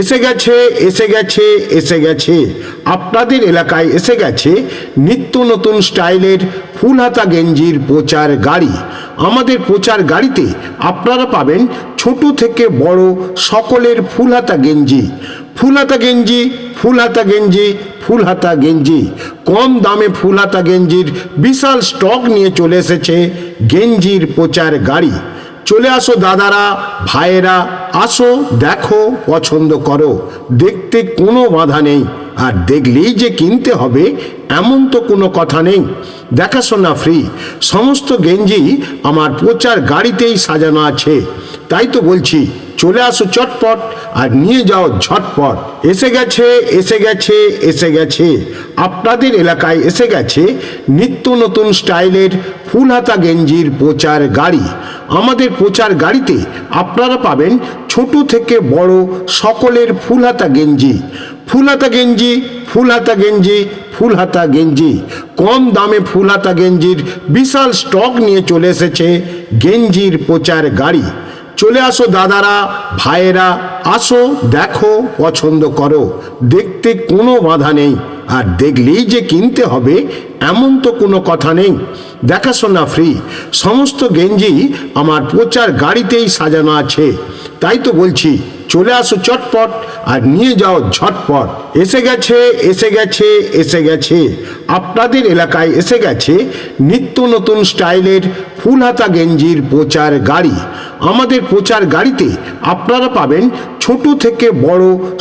এসে গেছে এসে গেছে এসে গেছে। আপনাদের এলাকায় এসে গেছে নিত্য নতুন স্টাইলের ফুল হাতা গেঞ্জির প্রচার গাড়ি। আমাদের প্রচার গাড়িতে আপনারা পাবেন ছোট থেকে বড় সকলের ফুল হাতা গেঞ্জি। ফুল হাতা গেঞ্জি ফুল হাতা গেঞ্জি ফুল হাতা গেঞ্জি। কম দামে ফুল হাতা গেঞ্জির বিশাল স্টক নিয়ে চলে এসেছে গেঞ্জির প্রচার গাড়ি। চলে আসো দাদারা, ভাইয়েরা, আসো, দেখো, পছন্দ করো। দেখতে কোনো বাধা নেই। আর দেখলেই যে কিনতে হবে, এমন তো কোনো কথা নেই। দেখাশোনা ফ্রি সমস্ত গেঞ্জি আমার প্রচার গাড়িতেই সাজানো আছে। তাই তো বলছি, চলে আসো চটপট আর নিয়ে যাও ঝটপট। এসে গেছে এসে গেছে এসে গেছে। আপনাদের এলাকায় এসে গেছে নিত্য নতুন স্টাইলের ফুল হাতা গেঞ্জির প্রচার গাড়ি। আমাদের প্রচার গাড়িতে আপনারা পাবেন ছোট থেকে বড় সকলের ফুল হাতা গেঞ্জি। ফুল হাতা গেঞ্জি ফুল হাতা গেঞ্জি ফুল হাতা গেঞ্জি। কম দামে ফুল হাতা গেঞ্জির বিশাল স্টক নিয়ে চলে এসেছে গেঞ্জির প্রচার গাড়ি। চলে আসো দাদারা, ভাইয়েরা, আসো, দেখো, পছন্দ করো। দেখতে কোনো বাধা নেই। আর দেখলেই যে কিনতে হবে, এমন তো কোনো কথা নেই। দেখাশোনা ফ্রি সমস্ত গেঞ্জি আমার প্রচার গাড়িতেই সাজানো আছে। তাই তো বলছি চলে আসো চটপট আর নিয়ে যাও ঝটপট। এসে গেছে এসে গেছে এসে গেছে। আপনাদের এলাকায় এসে গেছে নিত্য নতুন স্টাইলের ফুল হাতা গেঞ্জির প্রচার গাড়ি। আমাদের প্রচার গাড়িতে আপনারা পাবেন ছোট থেকে বড়